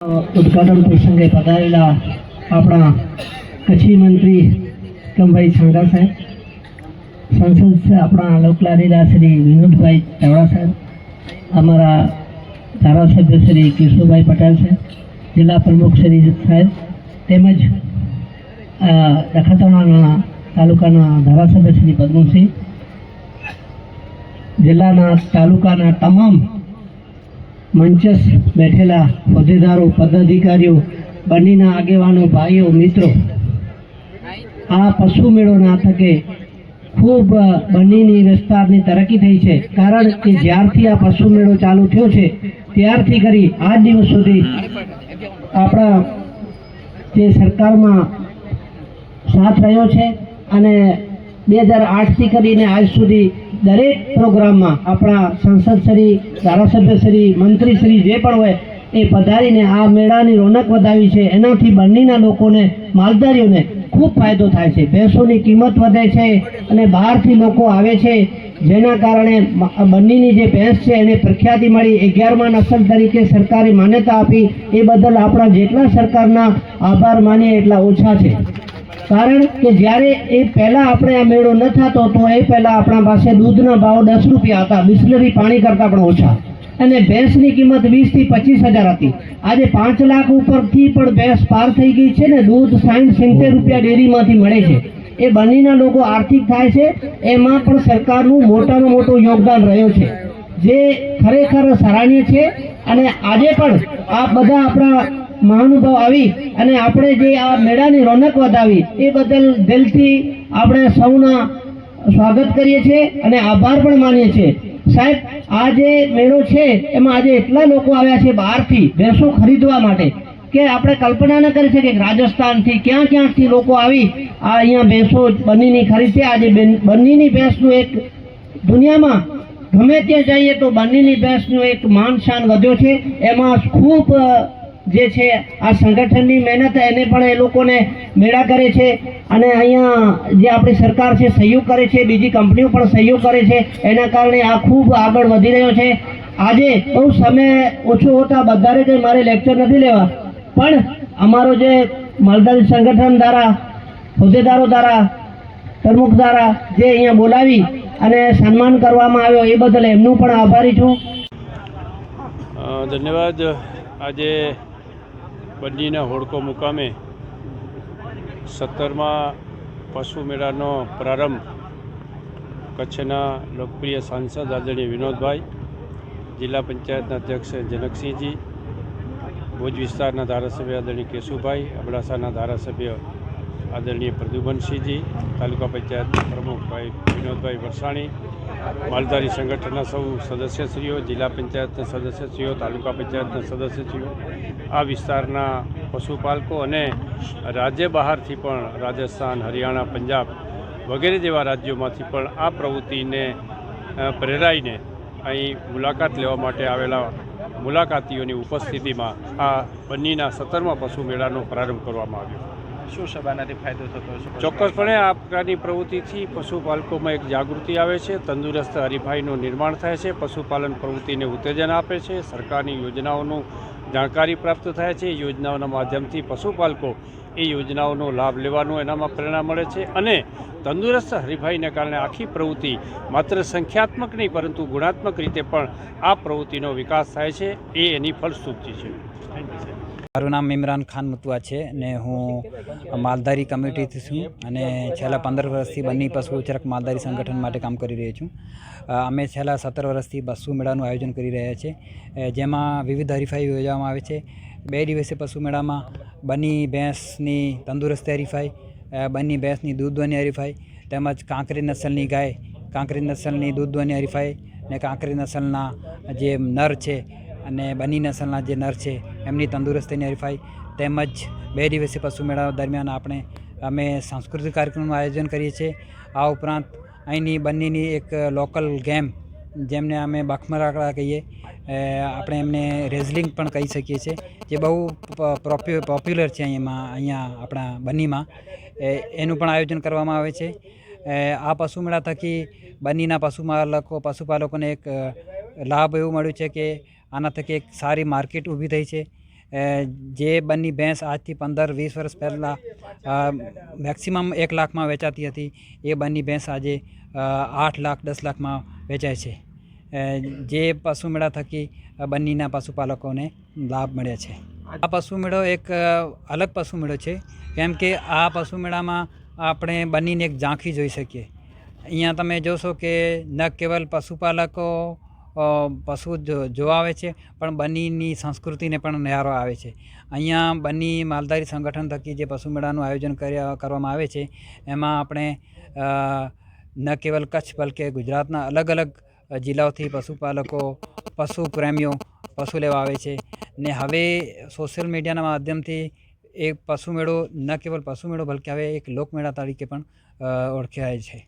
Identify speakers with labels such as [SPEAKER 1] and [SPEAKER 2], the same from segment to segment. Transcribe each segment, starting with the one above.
[SPEAKER 1] ઉદઘાટન પ્રસંગે પધારેલા આપણા કચ્છી મંત્રી કમભાઈ છાંગા સાહેબ સંસદ આપણા લોકલાડીલા શ્રી વિનોદભાઈ ચાવડા સાહેબ અમારા ધારાસભ્ય શ્રી કિશોરભાઈ પટેલ છે જિલ્લા પ્રમુખ શ્રી સાહેબ તેમજ અ, નખત્રાણાના તાલુકાના ધારાસભ્ય શ્રી પદ્મસિંહ જિલ્લાના તાલુકાના તમામ મંચસ બેઠેલા હોદ્દેદારો, પદાધિકારીઓ, બંનેના આગેવાનો, ભાઈઓ, મિત્રો. આ પશુ મેળોના થકે ખૂબ બનીની વિસ્તારની તરક્કી થઈ છે. કારણ કે જ્યારથી આ પશુ મેળો ચાલુ થયો છે, ત્યારથી કરી આજ દિવસ સુધી આપણા જે સરકારમાં સાથ રહ્યો છે અને બે હજાર આઠથી કરીને આજ સુધી દરેક પ્રોગ્રામમાં આપણા સંસદ શ્રી, ધારાસભ્ય શ્રી, મંત્રી શ્રી જે પણ હોય, એ પધારીને આ મેળાની રોનક વધાવી છે. એનાથી બંનેના લોકોને, માલધારીઓને ખૂબ ફાયદો થાય છે. ભેંસોની કિંમત વધે છે અને બહારથી લોકો આવે છે. જેના કારણે મ- બંનેની જે ભેંસ છે, એને પ્રખ્યાતિ મળી. અગિયારમા નસલ તરીકે સરકારે માન્યતા આપી. એ બદલ આપણા જેટલા સરકારના આભાર માનીએ એટલા ઓછા છે. કારણ કે જ્યારે એ પહેલા આપણે આ મેળો ન થતો, તો એ પહેલા આપણા પાસે દૂધના ભાવ દસ રૂપિયા હતા. બિસ્લરી પાણી કરતાં પણ ઓછા. અને ભેંસની કિંમત વીસથી પચીસ હજાર હતી. આજે પાંચ લાખ ઉપરથી પણ ભેંસ પાર થઈ ગઈ છે ને, દૂધ સાઠ સિત્તેર રૂપિયા ડેરીમાંથી મળે છે. એ બંનેના લોકો આર્થિક થાય છે. એમાં પણ સરકારનું મોટામાં મોટું યોગદાન રહ્યું છે. જે ખરેખર સરાહનીય છે. અને આજે પણ આ બધા આપણા મહાનુભાવ આવી અને આપણે જે આ મેળાની રોનક વધાવી, એ બદલ દિલથી આપણે સૌના સ્વાગત કરીએ છીએ અને આભાર પણ માનીએ છીએ. સાહેબ, આ જે મેળો છે, એમાં આજે એટલા લોકો આવ્યા છે બહારથી, ભેંસો ખરીદવા માટે, કે આપણે કલ્પના ન કરી શકીએ કે રાજસ્થાનથી ક્યાં ક્યાંથી લોકો આવી, આ અહીંયા ભેંસો બંનેની ખરીદે. આજે બન્નીની ભેંસનું એક દુનિયામાં ગમે ત્યાં જઈએ તો બંનેની ભેંસનું એક માન શાન વધ્યો છે. એમાં ખૂબ જે છે, આ સંગઠનની મહેનત એને પણ એ લોકોને મેળા કરે છે. અને અહીંયા જે આપણી સરકાર છે, સહયોગ કરે છે, બીજી કંપનીઓ પણ સહયોગ કરે છે, એના કારણે આ ખૂબ આગળ વધી રહ્યો છે. આજે બહુ સમય ઓછો હોતા બધાને કંઈ મારે લેક્ચર નથી લેવા. પણ અમારો જે માલધારી સંગઠન દ્વારા, હોદ્દેદારો દ્વારા, પ્રમુખ દ્વારા જે અહીંયા બોલાવી અને સન્માન કરવામાં આવ્યો એ બદલ એમનું પણ આભારી છું.
[SPEAKER 2] ધન્યવાદ. આજે બંડીના હોડકો મુકામે સત્તરમાં પશુ મેળાનો પ્રારંભ કચ્છના લોકપ્રિય સાંસદ આદરણીય વિનોદભાઈ, જિલ્લા પંચાયતના અધ્યક્ષ જનકસિંહજી, ભુજ વિસ્તારના ધારાસભ્ય આદરણીય કેશુભાઈ, અબડાસાના ધારાસભ્ય આદરણીય પ્રદ્યુમનસિંહજી, તાલુકા પંચાયત પ્રમુખ ભાઈ વિનોદભાઈ વરસાણી, માલધારી સંગઠનના સૌ સદસ્યશ્રીઓ, જિલ્લા પંચાયતના સદસ્યશ્રીઓ, તાલુકા પંચાયતના સદસ્યશ્રીઓ, આ વિસ્તારના પશુપાલકો અને રાજ્ય બહારથી પણ રાજસ્થાન, હરિયાણા, પંજાબ વગેરે જેવા રાજ્યોમાંથી પણ આ પ્રવૃત્તિને પ્રેરાઈને અહીં મુલાકાત લેવા માટે આવેલા મુલાકાતીઓની ઉપસ્થિતિમાં આ બંનેના સત્તરમા પશુ મેળાનો પ્રારંભ કરવામાં આવ્યો.
[SPEAKER 3] શું સભાનાથી ફાયદો થતો હશે?
[SPEAKER 2] ચોક્કસપણે આ પ્રકારની પ્રવૃત્તિથી પશુપાલકોમાં એક જાગૃતિ આવે છે તંદુરસ્ત હરીફાઈનું નિર્માણ થાય છે પશુપાલન પ્રવૃત્તિને ઉત્તેજન આપે છે સરકારની યોજનાઓનું જાણકારી પ્રાપ્ત થાય છે યોજનાઓના માધ્યમથી પશુપાલકો એ યોજનાઓનો લાભ લેવાનું એનામાં પ્રેરણા મળે છે અને તંદુરસ્ત હરીફાઈને કારણે આખી પ્રવૃત્તિ માત્ર સંખ્યાત્મક નહીં પરંતુ ગુણાત્મક રીતે પણ આ પ્રવૃત્તિનો વિકાસ થાય છે એ એની ફલશ્રુતિ છે.
[SPEAKER 4] મારું નામ ઇમરાન ખાન મુતવા છે ને હું માલધારી કમિટીથી છું અને છેલ્લા પંદર વર્ષથી બંને પશુ ઉછેરક માલધારી સંગઠન માટે કામ કરી રહ્યો છું. અમે છેલ્લા સત્તર વર્ષથી પશુ મેળાનું આયોજન કરી રહ્યા છીએ. જેમાં વિવિધ હરીફાઈ યોજવામાં આવે છે. બે દિવસે પશુ મેળામાં બની ભેંસની તંદુરસ્તી હરીફાઈ બની ભેંસની દૂધવાની હરીફાઈ, તેમજ કાંકરી નસલની ગાય, કાંકરી નસલની દૂધવાની હરીફાઈ ને કાંકરી નસલના જે નર છે અને બની નસલના જે નર છે, એમની તંદુરસ્તીની હરીફાઈ તેમજ બે દિવસીય પશુ મેળા દરમિયાન આપણે, અમે સાંસ્કૃતિક કાર્યક્રમનું આયોજન કરીએ છીએ. આ ઉપરાંત અહીંની બંનેની એક લોકલ ગેમ, જેમને અમે બખમરાકડા કહીએ આપણે એમને રેઝલિંગ પણ કહી શકીએ છીએ, જે બહુ પોપ્યુલર છે અહીંયામાં, અહીંયા આપણા બન્નીમાં એનું પણ આયોજન કરવામાં આવે છે. આ પશુ મેળા થકી બન્નીના પશુપાલકો પશુપાલકોને એક લાભ એવું મળ્યું છે કે આના થકી એક સારી માર્કેટ ઊભી થઈ છે. જે બંની ભેંસ આજથી પંદર, વીસ વર્ષ પહેલાં મેક્સિમમ એક લાખમાં વેચાતી હતી. એ બંની ભેંસ આજે આઠ લાખ, દસ લાખમાં વેચાય છે. જે પશુ મેળા થકી બંનીના પશુપાલકોને લાભ મળે છે. આ પશુ મેળો એક અલગ પશુ મેળો છે. કેમ કે આ પશુ મેળામાં આપણે બંનીને એક ઝાંખી જોઈ શકીએ. અહીંયા તમે જોશો કે ન કેવલ પશુપાલકો પશુ જોવા આવે છે, પણ બન્નીની સંસ્કૃતિને પણ નિહારો આવે છે. અહીંયા બન્ની માલધારી સંગઠન થકી જે પશુ મેળાનું આયોજન કરવામાં આવે છે, એમાં આપણે ન કેવલ કચ્છ બલકે ગુજરાતના અલગ અલગ જિલ્લાઓથી પશુપાલકો, પશુ પ્રેમીઓ પશુ લેવા આવે છે. ને હવે સોશિયલ મીડિયાના માધ્યમથી એક પશુ મેળો, ન કેવલ પશુ મેળો બલકે હવે એક લોકમેળા તરીકે પણ ઓળખાય છે.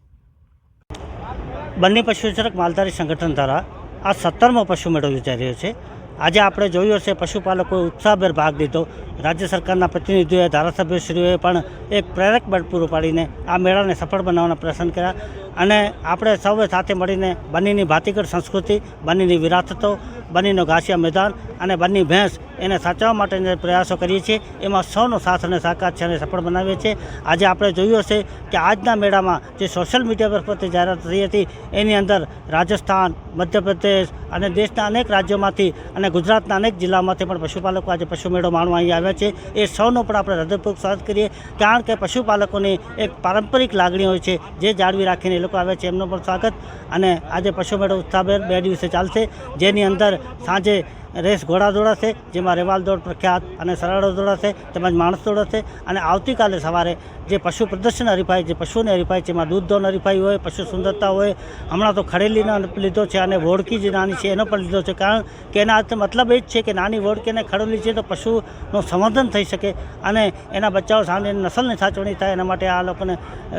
[SPEAKER 5] બંને પશુચરક માલધારી સંગઠન દ્વારા આ સત્તરમો પશુ મેળો યોજાઈ રહ્યો છે. આજે આપણે જોયું હશે, પશુપાલકોએ ઉત્સાહભેર ભાગ લીધો. રાજ્ય સરકારના પ્રતિનિધિઓએ ધારાસભ્યશ્રીઓએ પણ એક પ્રેરક બળ પૂરું પાડીને આ મેળાને સફળ બનાવવાના પ્રયત્ન કર્યા. અને આપણે સૌએ સાથે મળીને બન્નીની ભાતીગળ સંસ્કૃતિ બન્નીની વિરાસતો બન્નીનો ઘાસિયા મેદાન અને બન્ની ભેંસ એને સાચવવા માટેના પ્રયાસો કરીએ છીએ. એમાં સૌનો સાથ અને સાકાર છે અને સફળ બનાવીએ છીએ. આજે આપણે જોયું હશે કે આજના મેળામાં જે સોશિયલ મીડિયા પર પોતે જાહેરાત થઈ હતી, એની અંદર રાજસ્થાન, મધ્યપ્રદેશ અને દેશના અનેક રાજ્યોમાંથી અને ગુજરાતના અનેક જિલ્લામાંથી પણ પશુપાલકો આજે પશુ મેળો માણવા અહીં આવ્યા છે. એ સૌનો પણ આપણે હૃદયપૂર્વક સ્વાગત કરીએ. કારણ કે પશુપાલકોની એક પારંપરિક લાગણી હોય છે, જે જાળવી રાખીને એ લોકો આવે છે, એમનું પણ સ્વાગત. અને આજે પશુ મેળો ઉત્સાહભેર બે દિવસે ચાલશે, જેની અંદર સાંજે રેસ ઘોડા દોડાશે જેમાં રેવાલ દોડ પ્રખ્યાત અને સરાડો દોડાશે તેમજ માણસ દોડાશે અને આવતીકાલે સવારે જે પશુ પ્રદર્શન હરીફાઈ, જે પશુને હરીફાઈ એમાં દૂધ દોન હરીફાઈ હોય, પશુ સુંદરતા હોય, હમણાં તો ખડેલીનો લીધો છે અને વોડકી જે નાની છે એનો પણ લીધો છે. કારણ કે એના મતલબ એ જ છે કે નાની વોડકી અને ખડેલી છે તો પશુનું સંવર્ધન થઈ શકે અને એના બચ્ચાઓ સામે નસલની સાચવણી થાય એના માટે આ લોકોને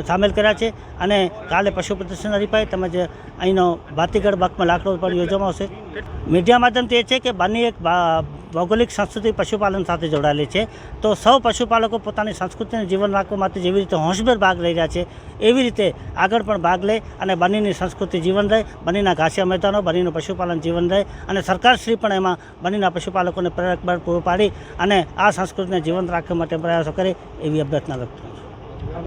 [SPEAKER 5] સામેલ કર્યા છે. અને કાલે પશુ પ્રદર્શન હરીફાઈ તેમજ અહીંનો ભાતીગઢ બાગમાં લાકડો પણ યોજવામાં આવશે. મીડિયા માધ્યમથી એ છે કે બંને એક ભૌગોલિક સંસ્કૃતિ પશુપાલન સાથે જોડાયેલી છે. તો સૌ પશુપાલકો પોતાની સંસ્કૃતિને જીવન રાખવા માટે જેવી રીતે હોંશભેર ભાગ લઈ રહ્યા છે, એવી રીતે આગળ પણ ભાગ લે અને બંનેની સંસ્કૃતિ જીવન રહે, બંનેના ઘાસિયા મેદાનો, બંનેનું પશુપાલન જીવન રહે અને સરકારશ્રી પણ એમાં બંનેના પશુપાલકોને પ્રેરક પૂરું પાડી અને આ સંસ્કૃતિને જીવંત રાખવા માટે પ્રયાસો કરે એવી અભ્યર્થના વ્યક્ત